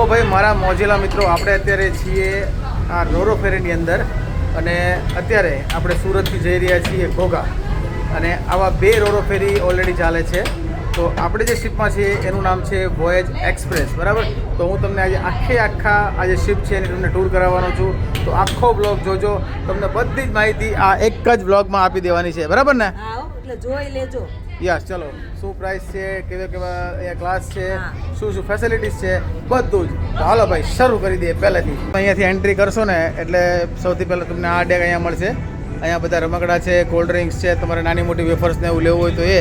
તો ભાઈ, મારા મોજીલા મિત્રો, આપણે અત્યારે છીએ આ રોરો ફેરીની અંદર અને અત્યારે આપણે સુરતથી જઈ રહ્યા છીએ ઘોઘા. અને આવા બે રોરો ફેરી ઓલરેડી ચાલે છે. તો આપણે જે શિપમાં છીએ, એનું નામ છે વોયેજ એક્સપ્રેસ બરાબર? તો હું તમને આજે આખે આખા આ જે શિપ છે, એની તમને ટૂર કરાવવાનો છું. તો આખો બ્લોગ જોજો. તમને બધી જ માહિતી આ એક જ બ્લોગમાં આપી દેવાની છે, બરાબર ને? જોઈ લેજો. યસ ચલો. શું પ્રાઇસ છે? કેવા કેવા અહીંયા ક્લાસ છે? શું શું ફેસિલિટીઝ છે? બધું જ. તો હાલો ભાઈ શરૂ કરી દઈએ પહેલેથી. અહીંયાથી એન્ટ્રી કરશો ને એટલે સૌથી પહેલાં તમને આ ડેક અહીંયા મળશે. અહીંયા બધા રમકડા છે કોલ્ડ ડ્રિંક્સ છે તમારે નાની મોટી વેફર્સને એવું લેવું હોય તો એ.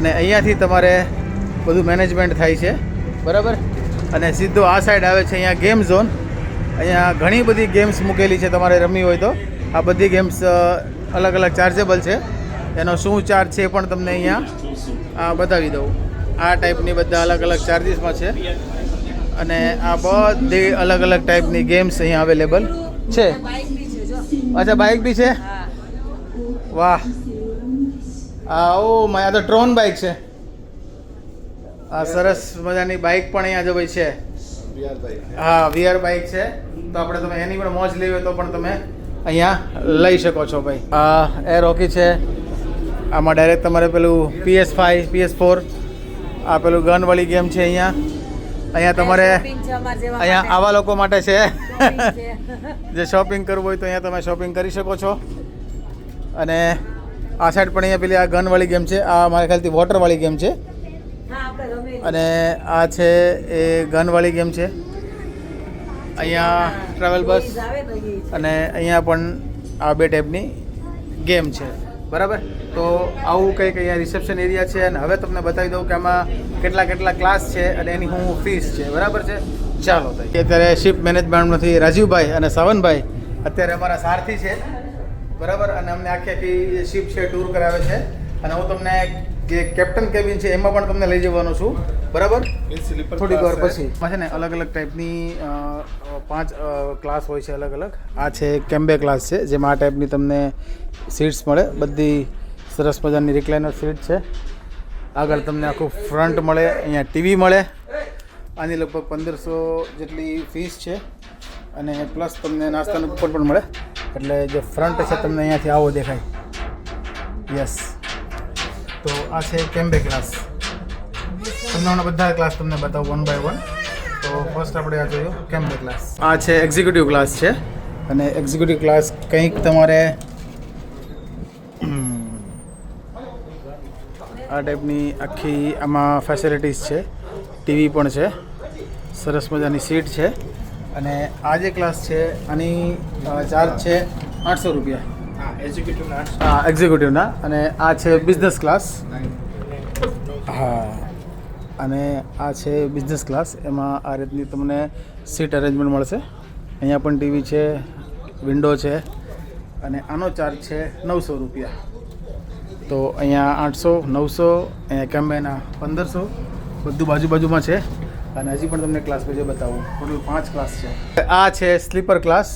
અને અહીંયાથી તમારે બધું મેનેજમેન્ટ થાય છે. બરાબર? અને સીધો આ સાઈડ આવે છે અહીંયા ગેમ ઝોન અહીંયા ઘણી બધી ગેમ્સ મૂકેલી છે તમારે રમવી હોય તો. આ બધી ગેમ્સ અલગ અલગ ચાર્જેબલ છે. એનો શું ચાર્જ છે એ પણ તમને અહીંયા બતાવી દઉં. આ ટાઈપની બધા અલગ અલગ ચાર્જીસમાં છે. અને આ બધી અલગ અલગ ટાઈપની ગેમ્સ અહીંયા અવેલેબલ છે. અચ્છા બાઇક બી છે? વાહ. આ, ઓ માય તો ટ્રોન બાઇક છે. આ સરસ મજાની બાઇક પણ અહીંયા જો ભાઈ છે. હા વીઆર બાઇક છે. તો આપણે તમે એની પણ મોજ લેવી તો પણ તમે અહીંયા લઈ શકો છો ભાઈ. આ એર હોકી છે. આમાં ડાયરેક્ટ તમારે પેલું પીએસ ફાઈવ પીએસ ફોર આ પેલું ગનવાળી ગેમ છે અહીંયા. અહીંયા તમારે અહીંયા આવા લોકો માટે છે. જે શોપિંગ કરવું હોય તો અહીંયા તમે શોપિંગ કરી શકો છો. અને આ સાઈડ પણ અહીંયા પેલી આ ગનવાળી ગેમ છે. આ મારા ખ્યાલથી વોટરવાળી ગેમ છે. અને આ છે એ ગનવાળી ગેમ છે. અહીંયા ટ્રાવેલ બસ. અને અહીંયા પણ આ બે ટાઈપની ગેમ છે. બરાબર? તો આવું કંઈક અહીંયા રિસેપ્શન એરિયા છે અને હવે તમને બતાવી દઉં કે આમાં કેટલા કેટલા ક્લાસ છે અને એની શું ફીસ છે. બરાબર છે? ચાલો તો અત્યારે શિપ મેનેજમેન્ટમાંથી રાજીવભાઈ અને સાવનભાઈ અત્યારે અમારા સારથી છે. બરાબર? અને અમને આખી આખી શિપ છે ટૂર કરાવે છે. અને હું તમને જે કેપ્ટન કેબિન છે એમાં પણ તમને લઈ જવાનો છું. બરાબર? થોડીક વાર પછી. એમાં છે ને અલગ અલગ ટાઈપની પાંચ ક્લાસ હોય છે અલગ અલગ. આ છે કેમ્બે ક્લાસ છે જેમાં આ ટાઈપની તમને સીટ્સ મળે. બધી સરસ મજાની રિક્લાઇનર સીટ છે. આગળ તમને આખું ફ્રન્ટ મળે અહીંયા ટીવી મળે. આની લગભગ પંદરસો જેટલી ફીસ છે. અને પ્લસ તમને નાસ્તાનું કૂપન પણ મળે. એટલે જે ફ્રન્ટ છે તમને અહીંયાથી આવો દેખાય. યસ તો આ છે કેમ્બે ક્લાસ. તમને હમણાં બધા ક્લાસ તમને બતાવું વન બાય વન તો ફર્સ્ટ આપણે આ જોયું કેમ્બે ક્લાસ. આ છે એક્ઝિક્યુટિવ ક્લાસ છે. અને એક્ઝિક્યુટિવ ક્લાસ કંઈક તમારે આ ટાઈપની આખી આમાં ફેસિલિટીઝ છે. ટીવી પણ છે. સરસ મજાની સીટ છે. અને આ જે ક્લાસ છે આની ચાર્જ છે આઠસો રૂપિયા. હા એક્ઝિક્યુટિવના અને આ છે બિઝનેસ ક્લાસ હા. અને આ છે બિઝનેસ ક્લાસ એમાં આ રીતની તમને સીટ અરેન્જમેન્ટ મળશે. અહીંયા પણ ટીવી છે વિન્ડો છે, અને આનો ચાર્જ છે નવસો રૂપિયા. તો અહીંયા આઠસો, નવસો, અહીંયા કેમ્બેના પંદરસો, બધું બાજુ બાજુમાં છે. અને હજી પણ તમને ક્લાસ પછી બતાવું. ટોટલ પાંચ ક્લાસ છે. આ છે સ્લીપર ક્લાસ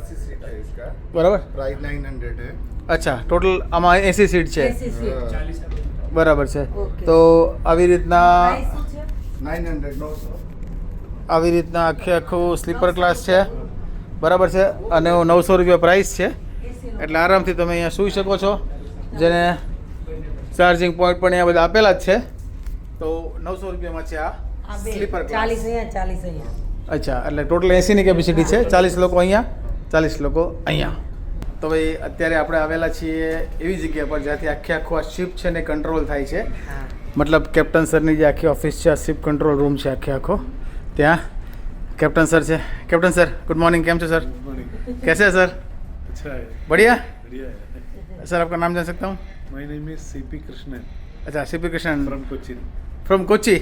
अस्सी सीट है इसका બરાબર प्राइस नाइन हंड्रेड है અચ્છા ટોટલ આમાં એસી સીટ છે એસી સીટ. બરાબર છે ઓકે. તો આવી રીતના Price શું છે? नाइन हंड्रेड नौ सौ આવી રીતના આખે આખું સ્લીપર ક્લાસ છે બરાબર છે અને નવસો રૂપિયા પ્રાઇસ છે એસી નો. એટલે આરામથી તમે અહીંયા સૂઈ શકો છો જેને ચાર્જિંગ પોઈન્ટ પણ અહીંયા બધા આપેલા જ છે તો નવસો રૂપિયામાં છે આ આ બે. સ્લીપર ચાલીસ ક્લાસ અહીંયા ચાલીસ અહીંયા અચ્છા એટલે ટોટલ એસીની કેપેસિટી છે ચાલીસ લોકો અહીંયા ચાલીસ લોકો અહીંયા. તો ભાઈ અત્યારે આપણે આવેલા છીએ એવી જગ્યા પર જ્યાંથી આખી આખો આ શિપ છે ને કંટ્રોલ થાય છે. મતલબ કેપ્ટન સરની જે આખી ઓફિસ છે આ શિપ કંટ્રોલ રૂમ છે આખી આખો. ત્યાં. કેપ્ટન સર છે. કેપ્ટન સર ગુડ મોર્નિંગ કેમ છો સર કેસે સર બઢિયા? સર આપકા નામ જાણ સકતા હું? My name is CP Krishnan અચ્છા CP Krishnan from Kochi from Kochi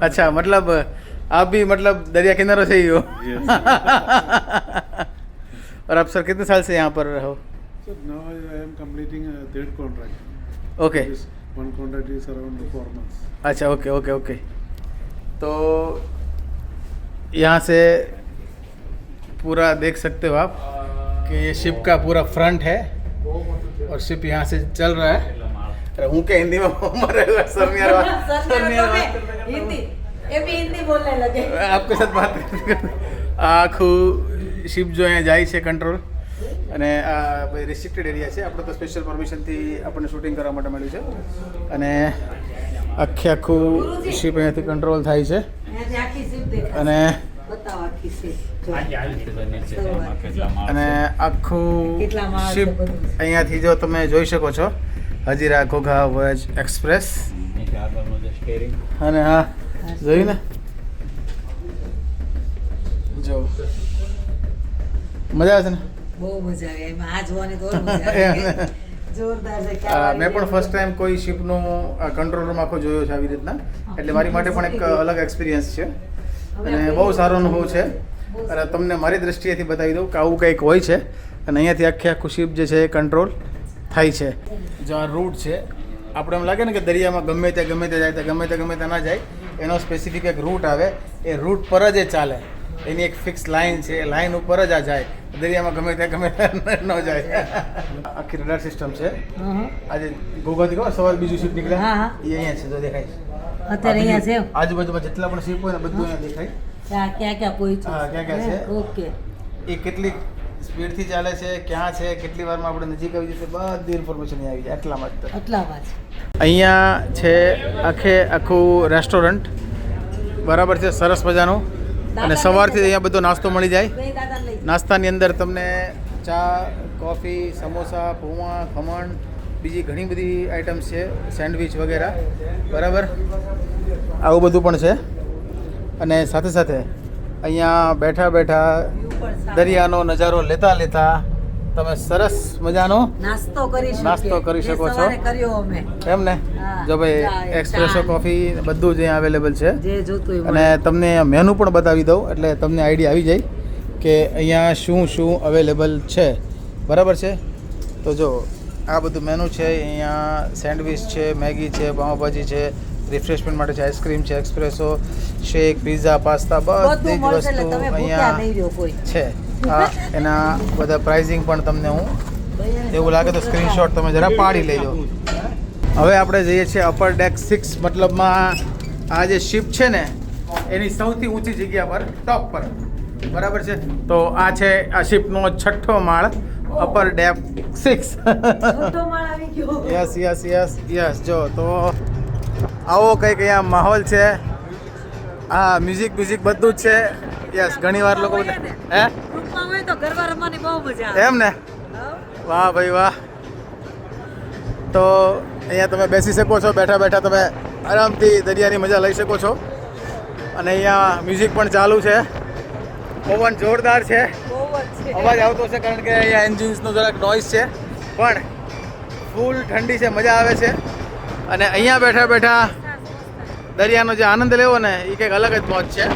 અચ્છા મતલબ આપ ભી મતલબ દરિયા કિનારો થઈ ગયો और आप सर कितने साल से यहाँ पर रहो? ओके अच्छा ओके ओके ओके तो यहाँ से पूरा देख सकते हो आप कि ये शिप का पूरा फ्रंट है और शिप यहाँ से चल रहा है। रहूँ के हिंदी में मरेगा सर नहीं आ सर नहीं आ हिंदी ये भी हिंदी बोलने लगे। आपके साथ बात आँखू શિપ જો અહીંયા જાય છે કંટ્રોલ અને આ ભાઈ રિસ્ટ્રિક્ટેડ એરિયા છે. આપણે તો સ્પેશિયલ પરમિશનથી આપણને શૂટિંગ કરવા માટે મળ્યું છે. અને આખે આખું શિપ અહીંયાથી કંટ્રોલ થાય છે. અને. અને આખું કેટલા શિપ અહીંયાથી જો તમે જોઈ શકો છો હજીરા ઘોઘા વજ એક્સપ્રેસ અને હા જોયું ને જો મજા આવે છે ને? બહુ મજા આવે. એમાં આ જોવાની તો મજા આવે. મેં પણ ફર્સ્ટ ટાઈમ કોઈ શિપનો કંટ્રોલ રૂમ આખો જોયો છે આવી રીતના. એટલે મારી માટે પણ એક અલગ એક્સપિરિયન્સ છે. અને બહુ સારો અનુભવ છે. અને તમને મારી દ્રષ્ટિએથી બતાવી દઉં કે આવું કંઈક હોય છે. અને અહીંયાથી આખે આખું શિપ જે છે એ કંટ્રોલ થાય છે. જો આ રૂટ છે આપણે એમ લાગે ને કે દરિયામાં ગમે ત્યાં ગમે ત્યાં જાય ત્યાં ગમે ત્યાં ગમે ત્યાં ના જાય એનો સ્પેસિફિક એક રૂટ આવે. એ રૂટ પર જ એ ચાલે. એની એક ફિક્સ લાઇન છે લાઇન ઉપર જ આ જાય. દરિયામાં ગમે ત્યાં ગમે ત્યાં ન જાય. આખી રડાર સિસ્ટમ છે. આજે ગોગાથી ખબર સવારે બીજું શિપ નીકળે. એ અહીંયા છે જો દેખાય છે. અત્યારે અહીંયા છે? આજુબાજુમાં જેટલા પણ શિપ હોય ને બધું અહીંયા દેખાય. ક્યાં ક્યાં પહોંચ્યું હા, ક્યાં ક્યાં છે? ઓકે. એ કેટલી સ્પીડથી ચાલે છે ક્યાં છે કેટલી વારમાં આપણે નજીક આવી જશે બધી ઇન્ફોર્મેશન આવી જાય એટલા જ એટલામાં જ. અહીંયા છે આખે આખું રેસ્ટોરન્ટ બરાબર છે સરસ મજાનું. અને સવારથી અહીંયા બધો નાસ્તો મળી જાય. નાસ્તાની અંદર તમને ચા કોફી સમોસા પૌવા ખમણ બીજી ઘણી બધી આઇટમ્સ છે સેન્ડવિચ વગેરે. બરાબર? આવું બધું પણ છે. અને સાથે સાથે અહીંયા બેઠા બેઠા દરિયાનો નજારો લેતા લેતા તમે સરસ મજાનો નાસ્તો કરી શકો નાસ્તો કરી શકો છો. કર્યો અમે. એમ ને? જો ભાઈ એક્સપ્રેસો કોફી બધું જ અહીંયા અવેલેબલ છે. જે જોતું અને. તમને મેનુ પણ બતાવી દઉં એટલે તમને આઈડિયા આવી જાય કે અહીંયા શું શું અવેલેબલ છે. બરાબર છે? તો જો આ બધું મેનુ છે અહીંયા સેન્ડવિચ છે મેગી છે પાઉંભાજી છે રિફ્રેશમેન્ટ માટે છે આઈસ્ક્રીમ છે એક્સપ્રેસો શેક પીઝા પાસ્તા બધી જ વસ્તુ અહીંયા છે. આ એના બધા પ્રાઇઝિંગ પણ તમને હું એવું લાગે તો સ્ક્રીનશોટ તમે જરા પાડી લેજો. હવે આપણે જઈએ છીએ અપર ડેક સિક્સ મતલબમાં આ જે શિપ છે ને એની સૌથી ઊંચી જગ્યા પર ટોપ પર. બરાબર છે? તો આ છે આ શિપનો છઠ્ઠો માળ upper deck six yes yes yes yes જો તો આવો કંઈક અહીંયા માહોલ છે. હા મ્યુઝિક મ્યુઝિક બધું જ છે. યસ ઘણી વાર લોકો હે? ગ્રુપમાં હોય તો ગરબા રમવાની બહુ મજા આવે. એમ ને? વાહ ભાઈ વાહ. તો અહીંયા તમે બેસી શકો છો બેઠા બેઠા તમે આરામથી દરિયાની મજા લઈ શકો છો. અને અહીંયા મ્યુઝિક પણ ચાલુ છે. પવન જોરદાર છે. અવાજ આવતો છે કારણ કે અહીંયા એન્જિન્સનો જરાક નોઈસ છે. પણ ફૂલ ઠંડી છે મજા આવે છે. અને અહીંયા બેઠા બેઠા દરિયાનો જે આનંદ લેવો ને એ કંઈક અલગ જ મોજ છે.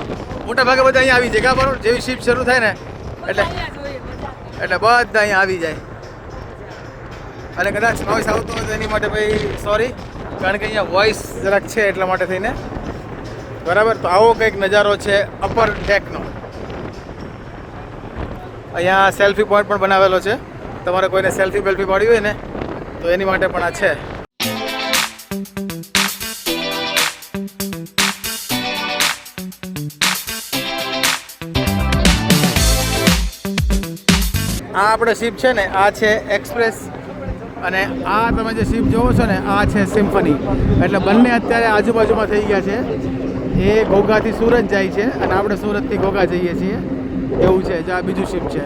મોટા ભાગે બધા અહીંયા આવી જગ્યા પર જેવી શિપ શરૂ થાય ને એટલે એટલે બધા અહીંયા આવી જાય. અને કદાચ વોઇસ આવતો હોય તો એની માટે ભાઈ સોરી કારણ કે અહીંયા વોઇસ જરાક છે એટલા માટે થઈને. બરાબર? તો આવો કંઈક નજારો છે અપર ડેકનો અહીંયા સેલ્ફી પોઈન્ટ પણ બનાવેલો છે. તમારે કોઈને સેલ્ફી બેલ્ફી પાડવી હોય ને, તો એની માટે પણ આ છે. આ આપણે શિપ છે ને, આ છે એક્સપ્રેસ અને આ તમે જે શિપ જોવો છો ને, આ છે સિમ્ફની એટલે બંને અત્યારે આજુબાજુમાં થઈ ગયા છે. એ ઘોઘાથી સુરત જાય છે અને આપણે સુરતથી ઘોઘા જઈએ છીએ. એવું છે, જે આ બીજું શિપ છે.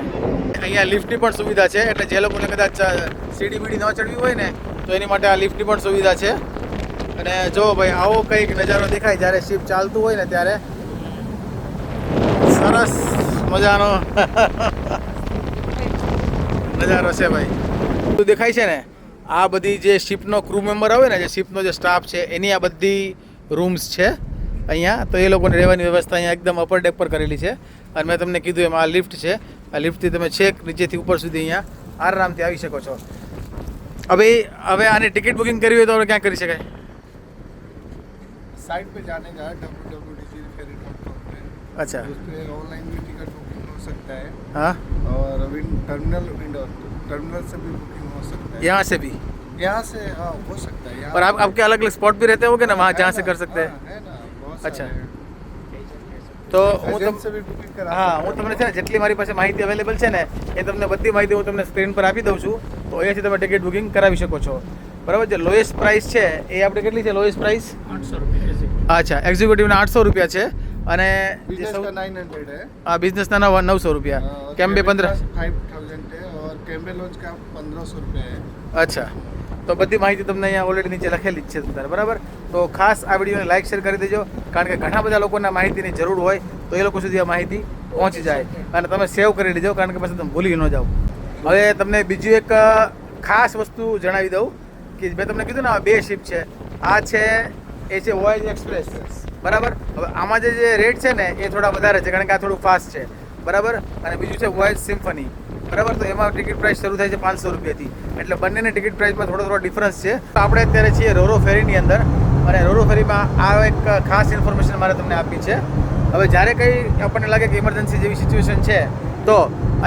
અહીંયા લિફ્ટની પણ સુવિધા છે, એટલે જે લોકોને કદાચ સીડી બીડી ન ચડવી હોય ને, તો એની માટે આ લિફ્ટની પણ સુવિધા છે. અને જો ભાઈ, આવો કંઈક નજારો દેખાય જ્યારે શિપ ચાલતું હોય ને ત્યારે. સરસ મજાનો. નજારો છે ભાઈ બધું દેખાય છે ને આ બધી જે શિપનો ક્રૂ મેમ્બર આવે ને જે શિપનો જે સ્ટાફ છે એની આ બધી રૂમ્સ છે અહીંયા તો એ લોકોને રહેવાની વ્યવસ્થા અહીંયા એકદમ અપર ડેક પર કરેલી છે અને મેં તમને કીધું એમ આ લિફ્ટ છે આ લિફ્ટથી તમે છેક નીચેથી ઉપર સુધી અહીંયા આરામથી આવી શકો છો હવે હવે આની ટિકિટ બુકિંગ કરવી હોય તો આપણે ક્યાં કરી શકાય साइट पे जाने का www.ferry.com पे અચ્છા उस पे ऑनलाइन भी टिकट बुकिंग हो सकता है हाँ और विन टर्मिनल विंडो टर्मिनल से भी बुकिंग हो सकता है यहाँ से भी यहाँ से हाँ हो सकता है यहाँ और आप आपके अलग अलग स्पॉट भी रहते होगे ना वहाँ जहाँ से कर सकते हैं हाँ, है ना बहुत अच्छा। सारे हैं। તો હું एजेंट से તમ भी बुकिंग करा હા सकते હું તમને છે ને જેટલી મારી પાસે માહિતી અવેલેબલ છે ને એ તમને બધી માહિતી હું તમને સ્ક્રીન પર આપી દઉં છું તો અહીંયાથી તમે ટિકિટ બુકિંગ કરાવી શકો છો બરાબર જે લોએસ્ટ પ્રાઇસ છે એ આપણે કેટલી છે લોએસ્ટ પ્રાઇસ અચ્છા એક્ઝિક્યુટિવના આઠસો રૂપિયા છે અને જે बिजनेस સૌ- का नाइन हंड्रेड है આ બિઝનેસના નવ નવસો રૂપિયા કેમ બે પંદર फाइव थाउजेंड है और कैम्बे लॉन्च का पंद्रह सौ रुपये है અચ્છા તો બધી માહિતી તમને અહીંયા ઓલરેડી નીચે લખેલી જ છે તમારે બરાબર તો ખાસ આ વિડીયોને લાઇક શેર કરી દેજો કારણ કે ઘણા બધા લોકોને આ માહિતીની જરૂર હોય તો એ લોકો સુધી આ માહિતી પહોંચી જાય અને તમે સેવ કરી લેજો કારણ કે પછી તમે ભૂલી ન જાઓ હવે તમને બીજું એક અ, ખાસ વસ્તુ જણાવી દઉં કે મેં તમને કીધું ને આ બે શિપ છે આ છે એ છે વોયજ એક્સપ્રેસ. બરાબર? હવે આમાં જે જે રેટ છે ને, એ થોડા વધારે છે, કારણ કે આ થોડું ફાસ્ટ છે. બરાબર? અને બીજું છે વોયજ સિમ્ફની. બરાબર? તો એમાં ટિકિટ પ્રાઇસ શરૂ થાય છે પાંચસો રૂપિયાથી. એટલે બંનેની ટિકિટ પ્રાઇસમાં થોડો થોડો ડિફરન્સ છે. તો આપણે અત્યારે છીએ રોરો ફેરીની અંદર. અને રોરો ફેરીમાં આ એક ખાસ ઇન્ફોર્મેશન મારે તમને આપી છે. હવે જ્યારે કંઈ આપણને લાગે કે ઇમરજન્સી જેવી સિચ્યુએશન છે, તો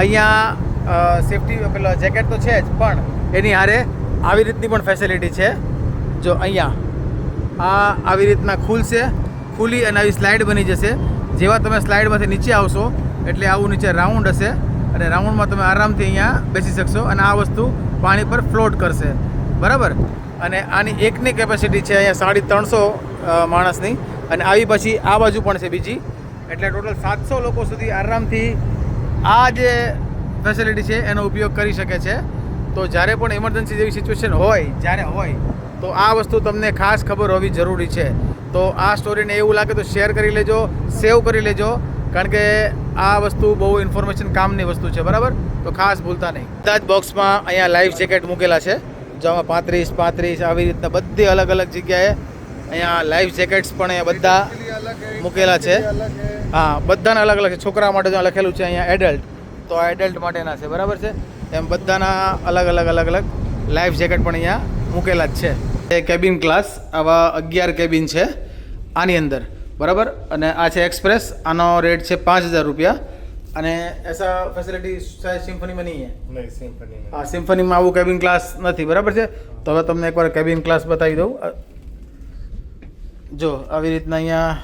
અહીંયા સેફટી પેલો જેકેટ તો છે જ, પણ એની હારે આવી રીતની પણ ફેસિલિટી છે. જો અહીંયા. આ આવી રીતના ખુલશે. ખુલી અને આવી સ્લાઇડ બની જશે. જેવા તમે સ્લાઇડમાંથી નીચે આવશો, એટલે આવું નીચે રાઉન્ડ હશે. અને રાઉન્ડમાં તમે આરામથી અહીંયા બેસી શકશો અને આ વસ્તુ પાણી પર ફ્લોટ કરશે. બરાબર? અને આની એકની કેપેસિટી છે અહીંયા સાડી ત્રણસો માણસની. અને આવી પછી આ બાજુ પણ છે બીજી. એટલે ટોટલ સાતસો લોકો સુધી આરામથી આ જે ફેસિલિટી છે એનો ઉપયોગ કરી શકે છે. તો જ્યારે પણ ઇમરજન્સી જેવી સિચ્યુએશન હોય, જ્યારે હોય તો આ વસ્તુ તમને ખાસ ખબર હોવી જરૂરી છે. તો આ સ્ટોરીને એવું લાગે તો શેર કરી લેજો, સેવ કરી લેજો, કારણ કે આ વસ્તુ બહુ ઇન્ફોર્મેશન કામની વસ્તુ છે, બરાબર? તો ખાસ ભૂલતા નહીં. બધા જ બોક્સમાં અહીંયા લાઈફ જેકેટ મૂકેલા છે. જેમાં પાંત્રીસ પાંત્રીસ આવી રીતના બધી અલગ અલગ જગ્યાએ અહીંયા લાઈફ જેકેટ્સ પણ અહીંયા બધા મૂકેલા છે. હા, બધાને અલગ અલગ છે. છોકરા માટે જ્યાં લખેલું છે અહીંયા એડલ્ટ તો આ એડલ્ટ માટેના છે, બરાબર છે? એમ બધાના અલગ અલગ અલગ અલગ લાઈફ જેકેટ પણ અહીંયા મૂકેલા જ છે. એ કેબિન ક્લાસ આવા અગિયાર કેબિન છે આની અંદર. બરાબર? અને આ છે એક્સપ્રેસ આનો રેટ છે પાંચ હજાર રૂપિયા. અને એસા ફેસિલિટી શાયદ સિમ્ફનીમાં નહીં સિમ્ફની હા સિમ્ફનીમાં આવું કેબિન ક્લાસ નથી. બરાબર છે? તો હવે તમને એકવાર કેબિન ક્લાસ બતાવી દઉં. જો આવી રીતના અહીંયા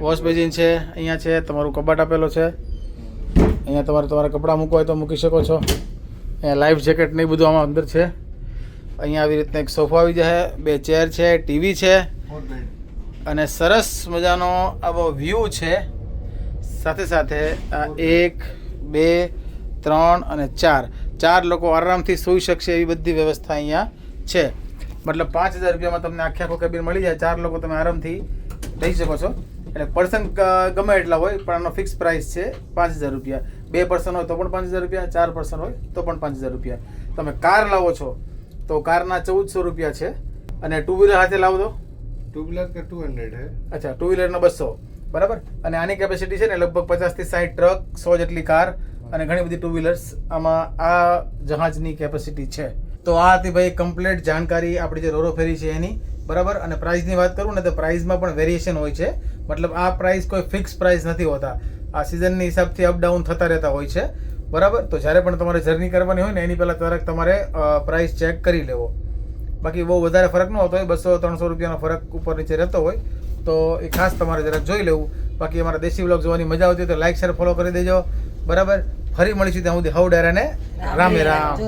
વોશ બેઝિન છે અહીંયા છે તમારું કબાટ આપેલો છે. અહીંયા તમારે તમારા કપડાં મૂકવા હોય તો મૂકી શકો છો. અહીંયા લાઈફ જેકેટ ને બધું આમાં અંદર છે. અહીંયા આવી રીતના એક સોફા આવી જશે બે ચેર છે ટીવી છે અને સરસ મજાનો આવો વ્યૂ છે. સાથે સાથે આ એક બે ત્રણ અને ચાર. ચાર લોકો આરામથી સૂઈ શકશે એવી બધી વ્યવસ્થા અહીંયા છે. મતલબ પાંચ હજાર રૂપિયામાં તમને આખે આખો કેબિન મળી જાય ચાર લોકો તમે આરામથી રહી શકો છો. એટલે પર્સન ગમે એટલા હોય પણ આનો ફિક્સ પ્રાઇસ છે પાંચ હજાર રૂપિયા. બે પર્સન હોય તો પણ પાંચ હજાર રૂપિયા ચાર પર્સન હોય તો પણ પાંચ હજાર રૂપિયા. તમે કાર લાવો છો તો કારના ચૌદસો રૂપિયા છે અને ટુ વ્હીલર હાથે લાવો તો टू व्हीलर का टू हंड्रेड है અચ્છા ટુ વ્હીલરનો બસો બરાબર અને આની કેપેસિટી છે ને લગભગ પચાસથી સાઠ ટ્રક સો જેટલી કાર અને ઘણી બધી ટુ વ્હીલર્સ આમાં આ જહાજની કેપેસિટી છે તો આ હતી ભાઈ કમ્પ્લીટ જાણકારી આપણી જે રોરો ફેરી છે એની બરાબર અને પ્રાઇસની વાત કરું ને તો પ્રાઇસમાં પણ વેરિએશન હોય છે મતલબ આ પ્રાઇસ કોઈ ફિક્સ પ્રાઇસ નથી હોતા આ સિઝનની હિસાબથી અપડાઉન થતા રહેતા હોય છે બરાબર? તો જ્યારે પણ તમારે જર્ની કરવાની હોય ને, એની પહેલાં તરત તમારે પ્રાઇસ ચેક કરી લેવો. બાકી બહુ વધારે ફરક ન હોતો હોય, બસો, ત્રણસો રૂપિયાનો ફરક ઉપર નીચે રહેતો હોય, તો એ ખાસ તમારે જરાક જોઈ લેવું. બાકી અમારા દેશી વ્લોગ જોવાની મજા આવતી હોય તો લાઇક શેર ફોલો કરી દેજો. બરાબર? ફરી મળીશું ત્યાં સુધી. હવ ડેરાને. રામે રામ.